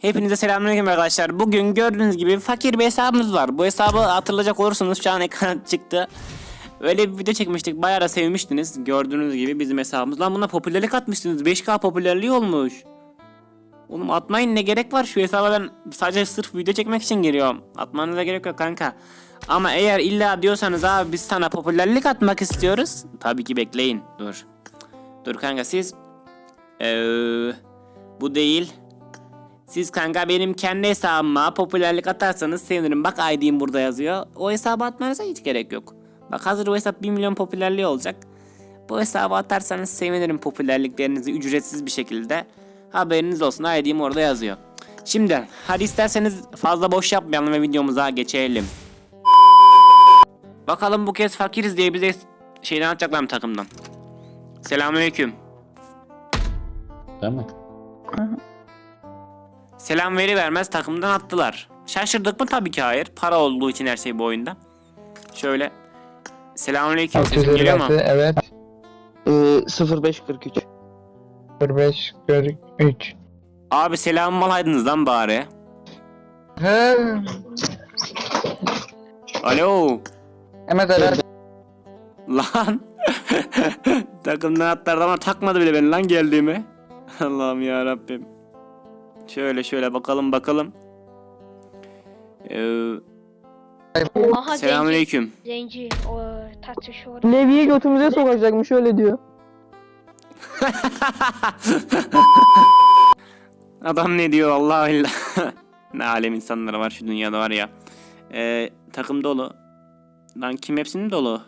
Hepinize selamünaleyküm arkadaşlar. Bugün gördüğünüz gibi fakir bir hesabımız var. Bu hesabı hatırlayacak olursanız şu an ekrana çıktı. Öyle bir video çekmiştik. Bayağı da sevmiştiniz. Gördüğünüz gibi bizim hesabımız. Lan buna popülerlik atmışsınız. 5K popülerliği olmuş. Oğlum atmayın ne gerek var şu hesaba ben sadece sırf video çekmek için giriyorum. Atmanıza gerek yok kanka. Ama eğer illa diyorsanız abi biz sana popülerlik atmak istiyoruz. Tabii ki bekleyin. Dur. Dur kanka siz Eee bu değil. Siz kanka benim kendi hesabıma popülerlik atarsanız sevinirim. Bak ID'm burada yazıyor. O hesaba atmanıza hiç gerek yok. Bak hazır o hesap 1 milyon popülerliği olacak. Bu hesaba atarsanız sevinirim popülerliklerinizi ücretsiz bir şekilde. Haberiniz olsun ID'm orada yazıyor. Şimdi hadi isterseniz fazla boş yapmayalım ve videomuza geçelim. Bakalım bu kez fakiriz diye bize şeyden atacaklar mı takımdan? Selamünaleyküm. Değil mi? Selam veri vermez takımdan attılar. Şaşırdık mı? Tabii ki hayır. Para olduğu için her şey bu oyunda. Şöyle. Selamünaleyküm. Sesim geliyor mu? Evet. Ee, 0543. 45 43. Abi selam alaydınız lan bari. He. Alo. Hemen evet. Lan. Takımdan atlardı ama takmadı bile beni lan geldiğimi. Allah'ım ya Rabbim. Şöyle şöyle bakalım bakalım. Ee, Aha zenci, selamünaleyküm. zenci o tartışıyor orada. Levi'yi götümüze sokacakmış öyle diyor. Adam ne diyor Allah billah. ne alem insanları var şu dünyada var ya. Ee, takım dolu. Lan kim hepsinin dolu?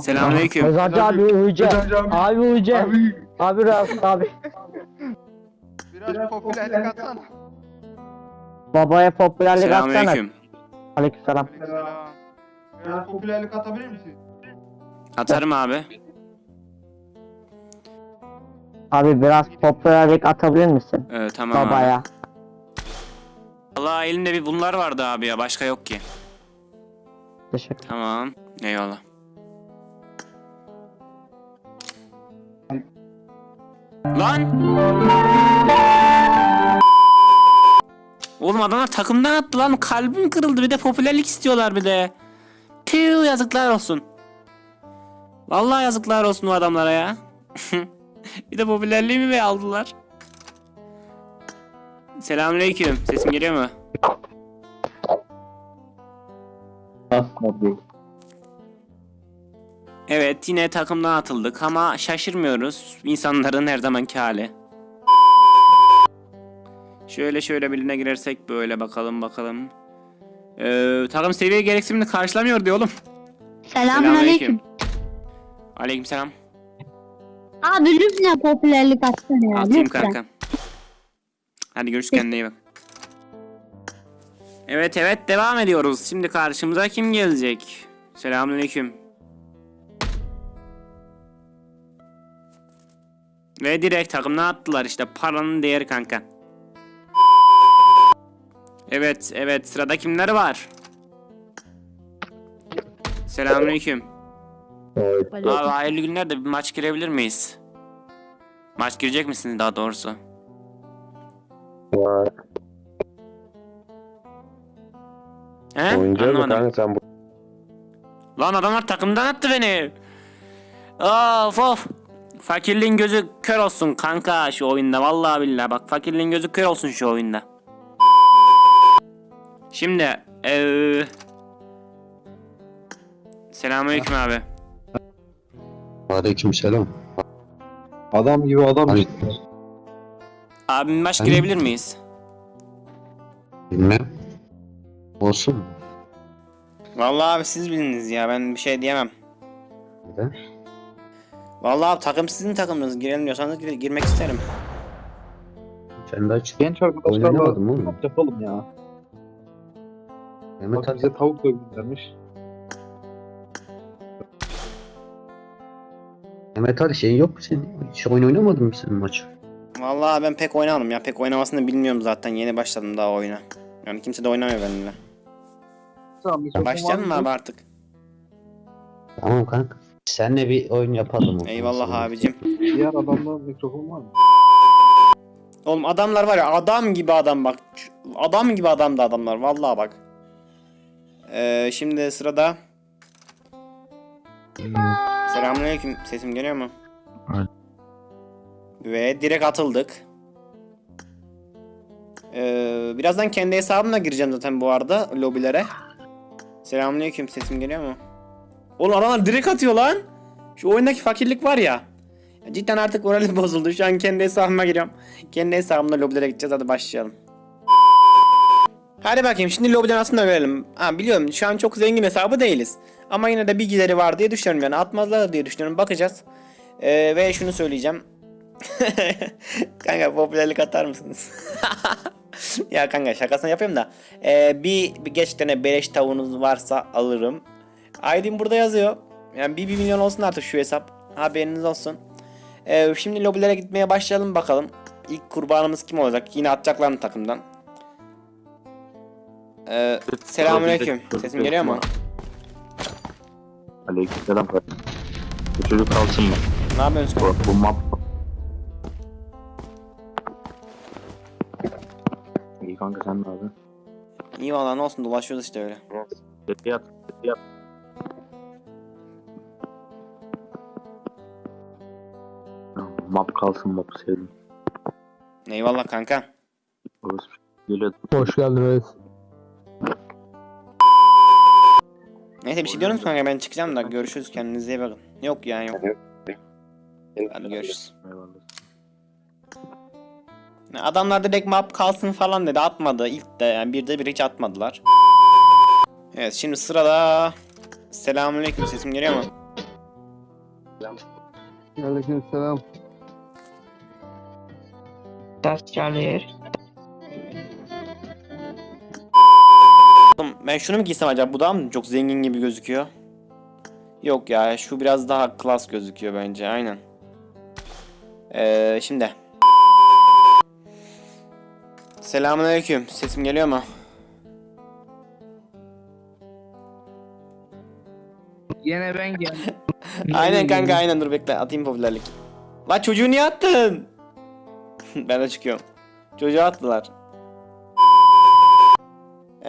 Selamünaleyküm. Mezarcı abi Uğurca. Abi. Abi. Abi Rauf abi. Biraz popülerlik atsana. Babaya popülerlik atsana. Selamünaleyküm. Aleykümselam. Mesela biraz popülerlik atabilir misin? Atarım abi. Abi biraz popülerlik atabilir misin? Ee, tamam abi. Babaya. Elimde bir bunlar vardı abi ya başka yok ki. Teşekkür. Tamam. Eyvallah. Lan! Oğlum adamlar takımdan attı lan. Kalbim kırıldı. Bir de popülerlik istiyorlar bir de. Tüh yazıklar olsun. Vallahi yazıklar olsun o adamlara ya. bir de popülerliği mi be aldılar? Selamünaleyküm. Sesim geliyor mu? Evet yine takımdan atıldık ama şaşırmıyoruz. İnsanların her zamanki hali. Şöyle şöyle birine girersek böyle bakalım bakalım. Ee, takım seviye gereksinimini karşılamıyor diyor oğlum. Selamünaleyküm. Aleykümselam. Abi lütfen popülerlik atsana ya. Atayım lütfen. kanka. Hadi görüşürüz kendine iyi bak. Evet evet devam ediyoruz. Şimdi karşımıza kim gelecek? Selamünaleyküm. Ve direkt takımdan attılar işte paranın değeri kanka. Evet evet sırada kimler var? Selamünaleyküm. Abi hayırlı günler de bir maç girebilir miyiz? Maç girecek misiniz daha doğrusu? He? Anlamadım. sen bu. Lan adamlar takımdan attı beni. Of of. Fakirliğin gözü kör olsun kanka şu oyunda. Vallahi billahi bak fakirliğin gözü kör olsun şu oyunda. Şimdi eee Selamünaleyküm abi. Aleyküm selam. Adam gibi adam işte. Abim baş Hani- girebilir miyiz? Bilmem. Olsun. Vallahi abi siz biliniz ya ben bir şey diyemem. Neden? Vallahi abi takım sizin takımınız girelim diyorsanız gir- girmek isterim. Sen de aç. Genç arkadaşlarla Oynamadım oğlum. yapalım ya. Mehmet Bak abi. bize tavuk da göndermiş. Mehmet abi şeyin yok mu senin? Hiç oyun oynamadın mı sen maç? Vallahi ben pek oynamadım ya pek oynamasını bilmiyorum zaten yeni başladım daha oyuna. Yani kimse de oynamıyor benimle. Tamam, Başlayalım mı var abi artık? Tamam kanka. Senle bir oyun yapalım. o zaman Eyvallah abicim. Diğer adamda mikrofon var mı? Oğlum adamlar var ya adam gibi adam bak. Adam gibi adamdı adamlar vallahi bak. Ee, şimdi sırada Selamünaleyküm. Sesim geliyor mu? Ve direkt atıldık. Ee, birazdan kendi hesabımla gireceğim zaten bu arada lobilere. Selamünaleyküm. Sesim geliyor mu? Oğlum adamlar direkt atıyor lan. Şu oyundaki fakirlik var ya. Ya Cidden artık moralim bozuldu. Şu an kendi hesabıma giriyorum. Kendi hesabımla lobilere gideceğiz. Hadi başlayalım. Hadi bakayım şimdi lobiden aslında görelim. Ha biliyorum şu an çok zengin hesabı değiliz. Ama yine de bir gideri var diye düşünüyorum yani atmazlar diye düşünüyorum bakacağız. Ee, ve şunu söyleyeceğim. kanka popülerlik atar mısınız? ya kanka şakasını yapıyorum da. Ee, bir, bir tane beleş tavuğunuz varsa alırım. ID'm burada yazıyor. Yani bir, bir milyon olsun artık şu hesap. Haberiniz olsun. Ee, şimdi lobilere gitmeye başlayalım bakalım. İlk kurbanımız kim olacak? Yine atacaklar mı takımdan? Ee, selamünaleyküm. Sesim geliyor mu? Aleykümselam. Bu çocuk kalsın mı? Ne yapıyorsunuz? Bu, bu map. İyi kanka sen ne yapıyorsun? İyi valla ne olsun dolaşıyoruz işte öyle. Tepe yat. Tepe yat. Ya, Map kalsın map sevdim. Eyvallah kanka. Orası geliyor. Hoş geldin reis. Neyse bir şey diyorsunuz kanka ben çıkacağım da görüşürüz kendinize iyi bakın. Yok yani yok. Hadi görüşürüz. Adamlar direkt map kalsın falan dedi atmadı ilk de yani bir de bir hiç atmadılar. Evet şimdi sırada Selamünaleyküm sesim geliyor mu? Aleykümselam. Ders çalıyor. Ben şunu mu giysem acaba bu daha mı çok zengin gibi gözüküyor? Yok ya şu biraz daha klas gözüküyor bence aynen. Ee, şimdi. Selamünaleyküm sesim geliyor mu? Yine ben geldim. Aynen kanka aynen dur bekle atayım popülerlik. La çocuğu niye attın? ben de çıkıyorum. Çocuğu attılar.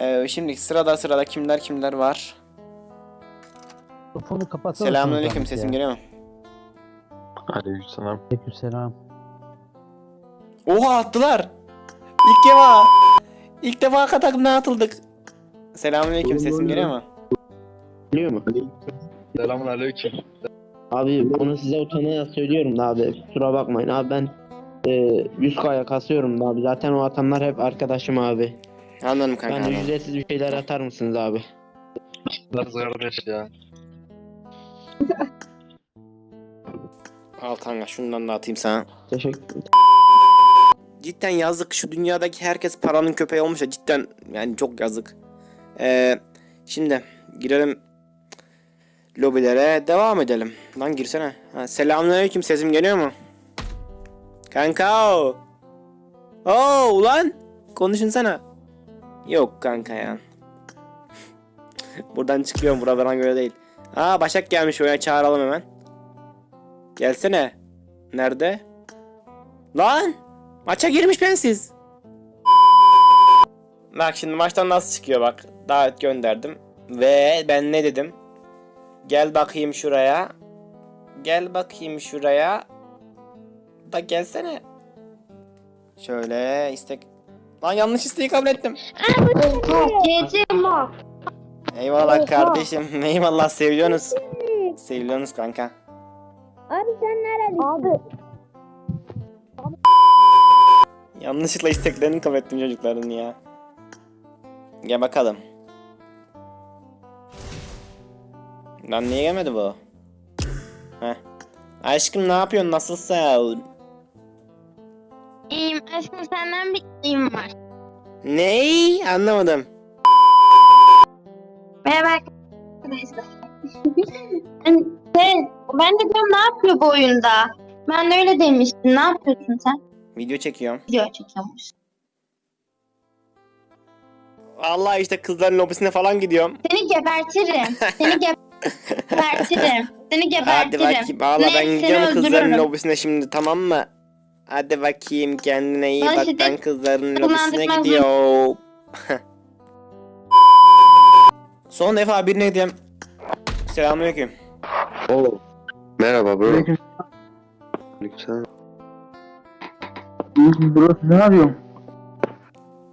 Ee, şimdi sırada sırada kimler kimler var? Mikrofonu kapatsana. Selamünaleyküm sesim geliyor mu? Aleykümselam. Aleykümselam. Oha attılar. İlk defa. İlk defa takımdan atıldık. Selamünaleyküm sesim geliyor mu? Biliyor mu? Selamun aleyküm. Abi bunu size utanarak söylüyorum da abi. Kusura bakmayın abi ben e, 100k'ya kasıyorum da abi. Zaten o atanlar hep arkadaşım abi. Anladım kanka Ben de anladım. ücretsiz bir şeyler atar mısınız abi? Nasıl kardeş ya? Al kanka şundan da atayım sana. Teşekkür Cidden yazık şu dünyadaki herkes paranın köpeği olmuş ya cidden yani çok yazık. Ee, şimdi girelim lobilere devam edelim. Lan girsene. Ha, selamünaleyküm sesim geliyor mu? Kanka. Oo ulan konuşunsana. Yok kanka ya. Buradan çıkıyorum bura bana göre değil. Aa Başak gelmiş oraya çağıralım hemen. Gelsene. Nerede? Lan! Maça girmiş bensiz. Bak şimdi maçtan nasıl çıkıyor bak. Davet gönderdim. Ve ben ne dedim? Gel bakayım şuraya. Gel bakayım şuraya. Da gelsene. Şöyle istek. Lan yanlış isteği kabul ettim. Mob. Eyvallah kardeşim. Eyvallah seviyorsunuz. Seviyorsunuz kanka. Abi sen nerelisin? Abi. Yanlışlıkla isteklerini kabul ettim çocukların ya. Gel bakalım. Lan niye gelmedi bu? Heh. Aşkım ne yapıyorsun? Nasılsın? İyiyim aşkım senden bir isteğim var. Ney? Anlamadım. Merhaba arkadaşlar. Hani, şey, ben de diyorum ne yapıyor bu oyunda? Ben de öyle demiştim. Ne yapıyorsun sen? Video çekiyorum. Video çekiyormuş. Vallahi işte kızların lobisine falan gidiyorum. Seni gebertirim. Seni gebertirim. Seni Hadi gebertirim. bakayım. Valla ben gidiyorum kızların lobisine şimdi tamam mı? Hadi bakayım kendine iyi Bana bak şiddet ben kızların lobisine kullandırmaz mı? gidiyor. Son defa birine gideyim. Selamünaleyküm. Oo. Merhaba bro. Aleyküm. Aleykümselam. Bro ne yapıyorsun?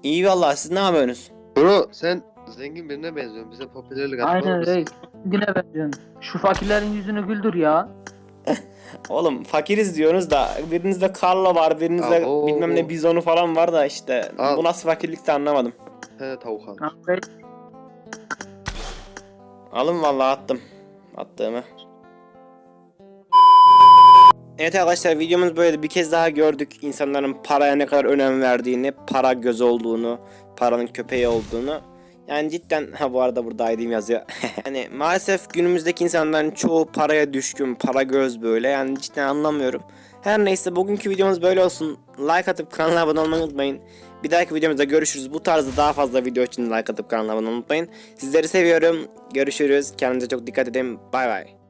İyi vallahi siz ne yapıyorsunuz? Bro sen zengin birine benziyorsun. Bize popülerlik atma Aynen reis. Yine benziyorsun. Şu fakirlerin yüzünü güldür ya. Oğlum fakiriz diyorsunuz da birinizde Carlo var birinizde Abo. bilmem ne bizonu falan var da işte Al. bu nasıl fakirlikse anlamadım. He tavuk al. Reis. Alın vallahi attım. Attığımı. Evet arkadaşlar videomuz böyle bir kez daha gördük insanların paraya ne kadar önem verdiğini, para göz olduğunu, paranın köpeği olduğunu. Yani cidden ha bu arada burada ID'm yazıyor. hani maalesef günümüzdeki insanların çoğu paraya düşkün, para göz böyle. Yani cidden anlamıyorum. Her neyse bugünkü videomuz böyle olsun. Like atıp kanala abone olmayı unutmayın. Bir dahaki videomuzda görüşürüz. Bu tarzda daha fazla video için like atıp kanala abone olmayı unutmayın. Sizleri seviyorum. Görüşürüz. Kendinize çok dikkat edin. Bay bay.